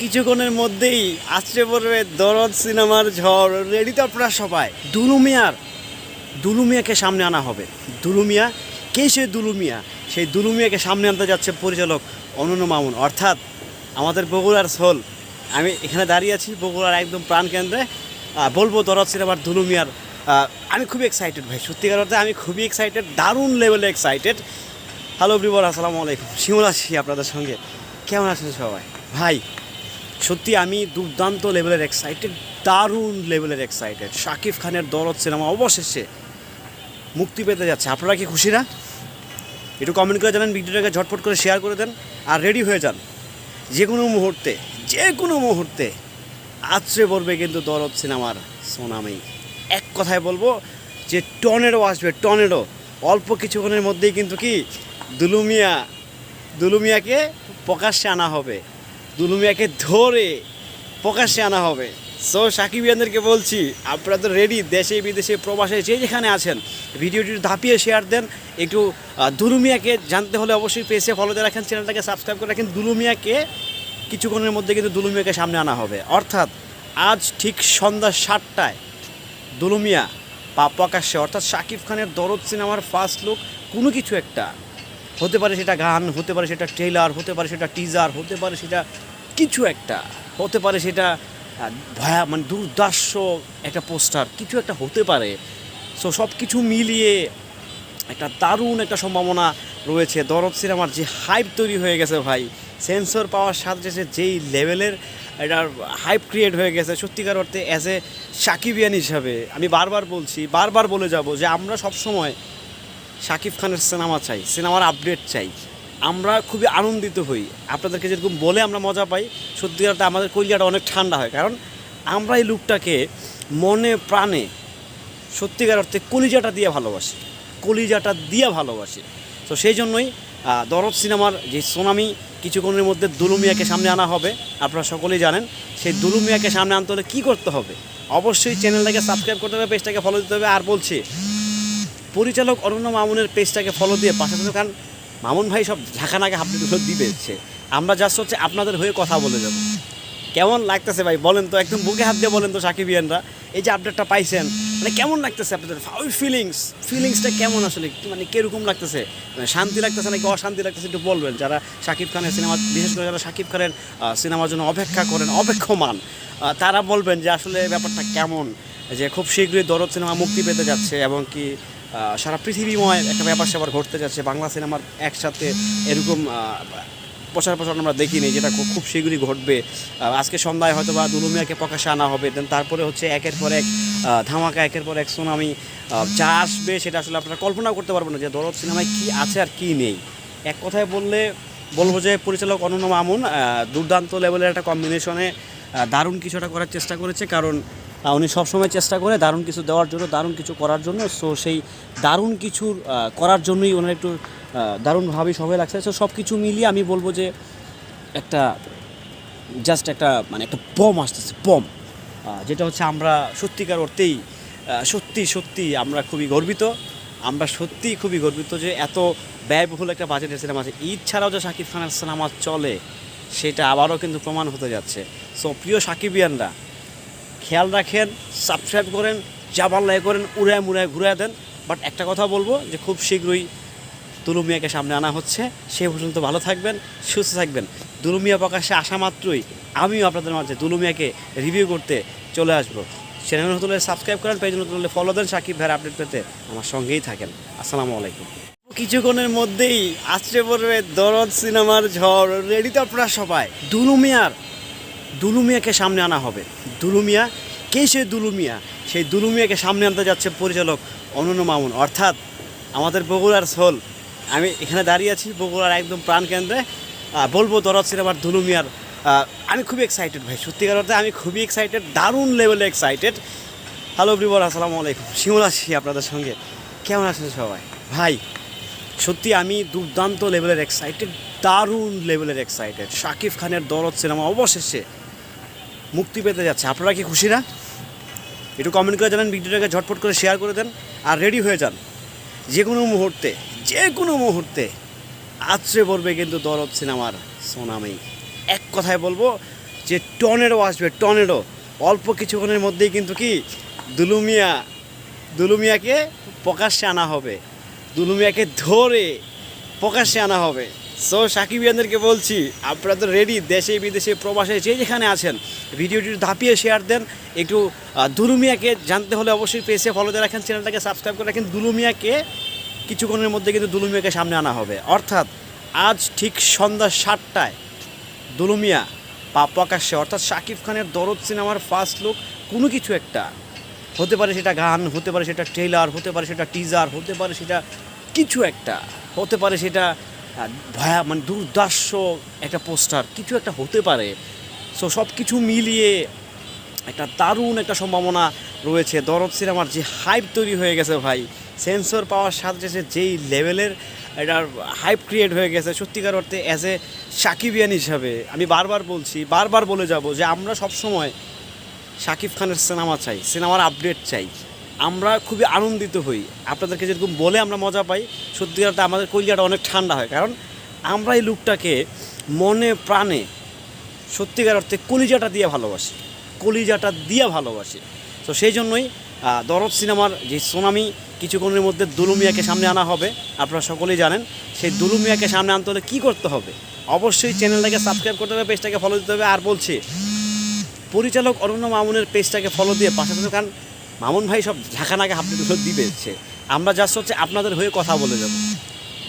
কিছুক্ষণের মধ্যেই আসছে পড়বে দরদ সিনেমার ঝড়। রেডি তো আপনারা সবাই। দুলুমিয়ার দুলুমিয়াকে সামনে আনা হবে। দুলুমিয়া কে সে দুলুমিয়া সেই দুলুমিয়াকে সামনে আনতে যাচ্ছে পরিচালক অনন্য মামুন। অর্থাৎ আমাদের বগুড়ার সোল। আমি এখানে দাঁড়িয়ে আছি বগুড়ার একদম প্রাণকেন্দ্রে বলব দরদ সিনেমার দুলুমিয়ার আমি খুবই এক্সাইটেড ভাই। সত্যিকার অর্থে আমি খুবই এক্সাইটেড দারুণ লেভেলে এক্সাইটেড হ্যালো ব্রিবর আসসালামু আলাইকুম। শিমুল আপনাদের সঙ্গে। কেমন আছেন সবাই? ভাই সত্যি আমি দুর্দান্ত লেভেলের এক্সাইটেড দারুণ লেভেলের এক্সাইটেড শাকিব খানের দরদ সিনেমা অবশেষে মুক্তি পেতে যাচ্ছে। আপনারা কি খুশি না? একটু কমেন্ট করে জানান ভিডিওটাকে ঝটপট করে শেয়ার করে দেন আর রেডি হয়ে যান। যে কোনো মুহূর্তে যে কোনো মুহূর্তে আছড়ে পড়বে কিন্তু দরদ সিনেমার সোনামি। এক কথায় বলব যে টর্নেডো আসবে, টর্নেডো। অল্প কিছুক্ষণের মধ্যেই কিন্তু কি দুলুমিয়া, দুলুমিয়াকে প্রকাশ্যে আনা হবে। দুলুমিয়াকে ধরে প্রকাশ্যে আনা হবে। সো সাকিব সাকিবিয়ানদেরকে বলছি, আপনারা তো রেডি দেশে, বিদেশে, প্রবাসে যে যেখানে আছেন ভিডিওটি ধাপিয়ে শেয়ার দেন। একটু দুলুমিয়াকে জানতে হলে অবশ্যই পেজে ফলো দিয়ে রাখেন চ্যানেলটাকে সাবস্ক্রাইব করে রাখেন। দুলুমিয়াকে, কিছুক্ষণের মধ্যে কিন্তু দুলুমিয়াকে সামনে আনা হবে। অর্থাৎ, আজ ঠিক সন্ধ্যা সাতটায় দুলুমিয়া বা প্রকাশ্যে, অর্থাৎ শাকিব খানের দরদ সিনেমার ফার্স্ট লুক কোনো কিছু একটা। হতে পারে সেটা গান, হতে পারে সেটা ট্রেলার হতে পারে সেটা টিজার হতে পারে সেটা কিছু একটা হতে পারে সেটা ভয়া মানে দুর্দাস্য একটা পোস্টার, কিছু একটা হতে পারে। সো সব কিছু মিলিয়ে একটা দারুণ একটা সম্ভাবনা রয়েছে। দরদ সিনেমার যে হাইপ তৈরি হয়ে গেছে ভাই সেন্সর পাওয়ার সাথে সাথে যেই লেভেলের এটার হাইপ ক্রিয়েট হয়ে গেছে, সত্যিকার অর্থে অ্যাজ এ সাকিবিয়ান হিসাবে, আমি বারবার বলছি, বারবার বলে যাব যে আমরা সবসময় শাকিব খানের সিনেমা চাই, সিনেমার আপডেট চাই। আমরা খুবই আনন্দিত হই। আপনাদেরকে যেরকম বলে আমরা মজা পাই সত্যিকারটা আমাদের কলিজাটা অনেক ঠান্ডা হয়। কারণ আমরা এই লুকটাকে মনে প্রাণে সত্যিকার অর্থে কলিজাটা দিয়ে ভালোবাসি, কলিজাটা দিয়ে ভালোবাসি। তো সেই জন্যই দরদ সিনেমার যে সোনামি কিছুক্ষণের মধ্যে দুলুমিয়াকে সামনে আনা হবে, আপনারা সকলেই জানেন। সেই দুলুমিয়াকে সামনে আনতে হলে কী করতে হবে? অবশ্যই চ্যানেলটাকে সাবস্ক্রাইব করতে হবে, পেজটাকে ফলো দিতে হবে। আর বলছি, পরিচালক অরণ্য মামুনের পেজটাকে ফলো দিয়ে পাশাপাশি কারণ মামুন ভাই সব ঝাঁকানাকে হাবলিগুলো দিবে সে। আমরা জাস্ট হচ্ছে আপনাদের হয়ে কথা বলে যাব। কেমন লাগতেছে ভাই? বলেন তো, একদম বুকে হাত দিয়ে বলেন তো সাকিবিয়ানরা এই যে আপডেটটা পাইছেন মানে কেমন লাগতেছে আপনাদের? ওই ফিলিংস ফিলিংসটা কেমন আসলে? মানে কীরকম লাগতেছে? মানে শান্তি লাগতেছে নাকি অশান্তি লাগতেছে একটু বলবেন? যারা শাকিব খানের সিনেমা, বিশেষ করে যারা শাকিব খানের সিনেমার জন্য অপেক্ষা করেন, অপেক্ষমান তারা বলবেন যে আসলে ব্যাপারটা কেমন? যে খুব শীঘ্রই দরদ সিনেমা মুক্তি পেতে যাচ্ছে এবং কি সারা পৃথিবীময় একটা ব্যাপার স্যাপার ঘটতে যাচ্ছে। বাংলা সিনেমার একসাথে এরকম প্রচার প্রচার আমরা দেখিনি, যেটা খুব খুব শীঘ্রই ঘটবে। আজকে সন্ধ্যায় হয়তো বা দুলুমিয়াকে প্রকাশে আনা হবে। দেন তারপরে হচ্ছে একের পর এক ধামাকা, একের পর এক সুনামি যা আসবে সেটা আসলে আপনারা কল্পনা করতে পারবেন না যে দরদ সিনেমায় কী আছে আর কী নেই। এক কথায় বললে, বলব যে পরিচালক অনন্য মামুন দুর্দান্ত লেভেলের একটা কম্বিনেশনে দারুণ কিছু একটা করার চেষ্টা করেছে। কারণ উনি সবসময় চেষ্টা করে দারুণ কিছু দেওয়ার জন্য, দারুণ কিছু করার জন্য। সো সেই দারুণ কিছু করার জন্যই ওনার একটু দারুণভাবেই সবাই লাগছে। সো সব কিছু মিলিয়ে আমি বলব যে একটা জাস্ট একটা মানে একটা বম আসতেছে বম যেটা হচ্ছে আমরা সত্যিকার অর্থেই সত্যি সত্যি আমরা খুবই গর্বিত। আমরা সত্যিই খুবই গর্বিত যে এত ব্যয়বহুল একটা বাজেটের সিনেমা আছে। ঈদ ছাড়াও যে শাকিব খানের সিনেমা চলে, সেটা আবারও কিন্তু প্রমাণ হতে যাচ্ছে। সো প্রিয় সাকিবিয়ানরা খেয়াল রাখেন সাবস্ক্রাইব করেন জাবার লাই করেন, উড়ায় মুড়ায় ঘুরে দেন। বাট একটা কথা বলব যে খুব শীঘ্রই দুলুমিয়াকে সামনে আনা হচ্ছে। সে পর্যন্ত ভালো থাকবেন, সুস্থ থাকবেন। দুলুমিয়া প্রকাশে আসা মাত্রই আমিও আপনাদের মাঝে দুলুমিয়াকে রিভিউ করতে চলে আসব। চ্যানেল নতুন সাবস্ক্রাইব করেন পেজ নতুন ফলো দেন, সাকিব ভাইয়ের আপডেট পেতে আমার সঙ্গেই থাকেন। আসসালামু আলাইকুম। কিছুক্ষণের মধ্যেই আছড়ে পড়বে দরদ সিনেমার ঝড় রেডি তো আপনারা সবাই। দুলুমিয়ার দুলুমিয়াকে সামনে আনা হবে। দুলুমিয়া, কে সে দুলুমিয়া? সেই দুলুমিয়াকে সামনে আনতে যাচ্ছে পরিচালক অনন্য মামুন। অর্থাৎ আমাদের বগুড়ার সোল। আমি এখানে দাঁড়িয়ে আছি বগুড়ার একদম প্রাণকেন্দ্রে বলব দরদ সিনেমার দুলুমিয়ার আমি খুবই এক্সাইটেড ভাই। সত্যিকার অর্থে আমি খুবই এক্সাইটেড দারুণ লেভেলে এক্সাইটেড হ্যালো ব্রিবর আসসালামু আলাইকুম। শিমুল আছি আপনাদের সঙ্গে। কেমন আছেন সবাই? ভাই, সত্যি আমি দুর্দান্ত লেভেলের এক্সাইটেড দারুণ লেভেলের এক্সাইটেড শাকিব খানের দরদ সিনেমা অবশেষে মুক্তি পেতে যাচ্ছে। আপনারা কি খুশি না? একটু কমেন্ট করে জানান ভিডিওটাকে ঝটপট করে শেয়ার করে দেন আর রেডি হয়ে যান। যে কোনো মুহূর্তে, যে কোনো মুহূর্তে আছড়ে পড়বে কিন্তু দরদ সিনেমার সোনামি এক কথায় বলব যে টর্নেডো আসবে টর্নেডো অল্প কিছুক্ষণের মধ্যেই কিন্তু কি দুলুমিয়া, দুলুমিয়াকে প্রকাশ্যে আনা হবে। দুলুমিয়াকে ধরে প্রকাশ্যে আনা হবে। সো সাকিবিয়ানদেরকে বলছি, আপনারা তো রেডি দেশে, বিদেশে, প্রবাসে যে যেখানে আছেন, ভিডিওটি ধাপিয়ে শেয়ার দেন। একটু দুলুমিয়াকে জানতে হলে অবশ্যই পেজে ফলো দিয়ে রাখেন চ্যানেলটাকে সাবস্ক্রাইব করে রাখেন। দুলুমিয়াকে, কিছুক্ষণের মধ্যে কিন্তু দুলুমিয়াকে সামনে আনা হবে। অর্থাৎ, আজ ঠিক সন্ধ্যা সাতটায় দুলুমিয়া বা প্রকাশ্যে, অর্থাৎ শাকিব খানের দরদ সিনেমার ফার্স্ট লুক কোনো কিছু একটা। হতে পারে সেটা গান, হতে পারে সেটা ট্রেলার হতে পারে সেটা টিজার হতে পারে সেটা কিছু একটা। হতে পারে সেটা ভয়া মানে দুর্দার্শ একটা পোস্টার, কিছু একটা হতে পারে। সো সব কিছু মিলিয়ে একটা দারুণ একটা সম্ভাবনা রয়েছে। দরদ সিনেমার যে হাইপ তৈরি হয়ে গেছে ভাই সেন্সর পাওয়ার সাথে সাথে যেই লেভেলের এটার হাইপ ক্রিয়েট হয়ে গেছে, সত্যিকার অর্থে অ্যাজ এ সাকিবিয়ান হিসাবে, আমি বারবার বলছি, বারবার বলে যাব যে আমরা সবসময় শাকিব খানের সিনেমা চাই, সিনেমার আপডেট চাই। আমরা খুবই আনন্দিত হই। আপনাদেরকে যেরকম বলে আমরা মজা পাই সত্যি অর্থে আমাদের কলিজাটা অনেক ঠান্ডা হয়। কারণ আমরা এই লুকটাকে মনে প্রাণে সত্যিকার অর্থে কলিজাটা দিয়ে ভালোবাসি। কলিজাটা দিয়ে ভালোবাসি। তো সেই জন্যই দরদ সিনেমার যে সোনামি কিছুক্ষণের মধ্যে দুলুমিয়াকে সামনে আনা হবে। আপনারা সকলেই জানেন, সেই দুলুমিয়াকে সামনে আনতে হলে কী করতে হবে? অবশ্যই চ্যানেলটাকে সাবস্ক্রাইব করতে হবে, পেজটাকে ফলো দিতে হবে। আর বলছি, পরিচালক অরণ্য মামুনের পেজটাকে ফলো দিয়ে পাশাপাশি কারণ মামুন ভাই সব ঝাঁকা নাকা হাতে দুটো দিবে হচ্ছে আমরা জাস্ট হচ্ছে আপনাদের হয়ে কথা বলে যাব।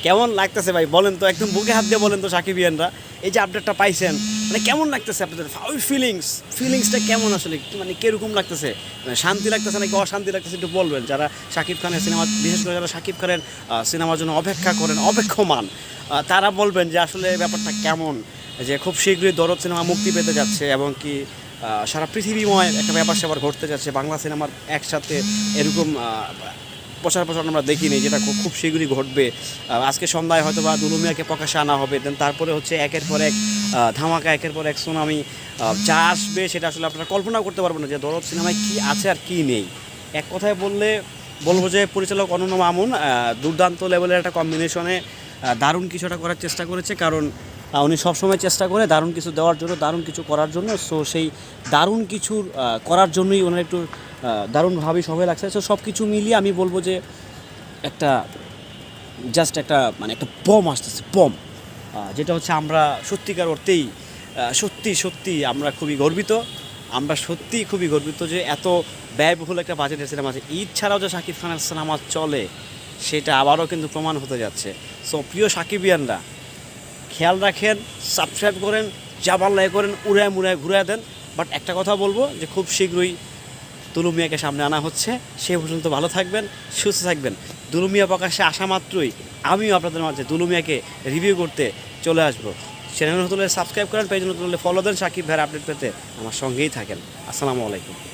কেমন লাগতেছে ভাই? বলেন তো, একদম বুকে হাত দিয়ে বলেন তো সাকিবিয়ানরা এই যে আপডেটটা পাইছেন মানে কেমন লাগতেছে আপনাদের? ওই ফিলিংস ফিলিংসটা কেমন আসলে? মানে কীরকম লাগতেছে? মানে শান্তি লাগতেছে নাকি অশান্তি লাগতেছে একটু বলবেন? যারা শাকিব খানের সিনেমা, বিশেষ করে যারা শাকিব খানের সিনেমার জন্য অপেক্ষা করেন, অপেক্ষমান তারা বলবেন যে আসলে ব্যাপারটা কেমন? যে খুব শীঘ্রই দরদ সিনেমা মুক্তি পেতে যাচ্ছে এবং কি সারা পৃথিবীময় একটা ব্যাপার স্যাপার ঘটতে যাচ্ছে। বাংলা সিনেমার একসাথে এরকম প্রচার প্রচার আমরা দেখিনি, যেটা খুব শীঘ্রই ঘটবে। আজকে সন্ধ্যায় হয়তো বা দুলুমিয়াকে প্রকাশে আনা হবে দেন তারপরে হচ্ছে একের পর এক ধামাকা, একের পর এক সুনামি যা আসবে সেটা আসলে আপনারা কল্পনা করতে পারবেন না যে দরদ সিনেমায় কী আছে আর কী নেই। এক কথায় বললে, বলব যে পরিচালক অনন্য মামুন দুর্দান্ত লেভেলের একটা কম্বিনেশনে দারুণ কিছু একটা করার চেষ্টা করেছে, কারণ উনি সবসময় চেষ্টা করে দারুণ কিছু দেওয়ার জন্য, দারুণ কিছু করার জন্য। সো সেই দারুণ কিছু করার জন্যই ওনার একটু দারুণভাবেই সবাই লাগছে। সো সব কিছু মিলিয়ে আমি বলব যে একটা জাস্ট একটা মানে একটা বম আসতেছে বম যেটা হচ্ছে আমরা সত্যিকার অর্থেই সত্যি সত্যি আমরা খুবই গর্বিত। আমরা সত্যিই খুবই গর্বিত যে এত ব্যয়বহুল একটা বাজেটের সিনেমা আছে। ঈদ ছাড়াও যে শাকিব খানের সিনেমা চলে, সেটা আবারও কিন্তু প্রমাণ হতে যাচ্ছে। সো প্রিয় সাকিবিয়ানরা খেয়াল রাখেন সাবস্ক্রাইব করেন জাবার লাই করেন, উড়ায় মুড়ায় ঘুরায় দেন। বাট একটা কথা বলব যে খুব শীঘ্রই দুলুমিয়াকে সামনে আনা হচ্ছে। সে পর্যন্ত ভালো থাকবেন, সুস্থ থাকবেন। দুলুমিয়া প্রকাশে আসা মাত্রই আমিও আপনাদের মাঝে দুলুমিয়াকে রিভিউ করতে চলে আসব। চ্যানেল নতুন সাবস্ক্রাইব করেন পেজ নতুন ফলো দেন, সাকিব ভাইয়ের আপডেট পেতে আমার সঙ্গেই থাকেন। আসসালামু আলাইকুম।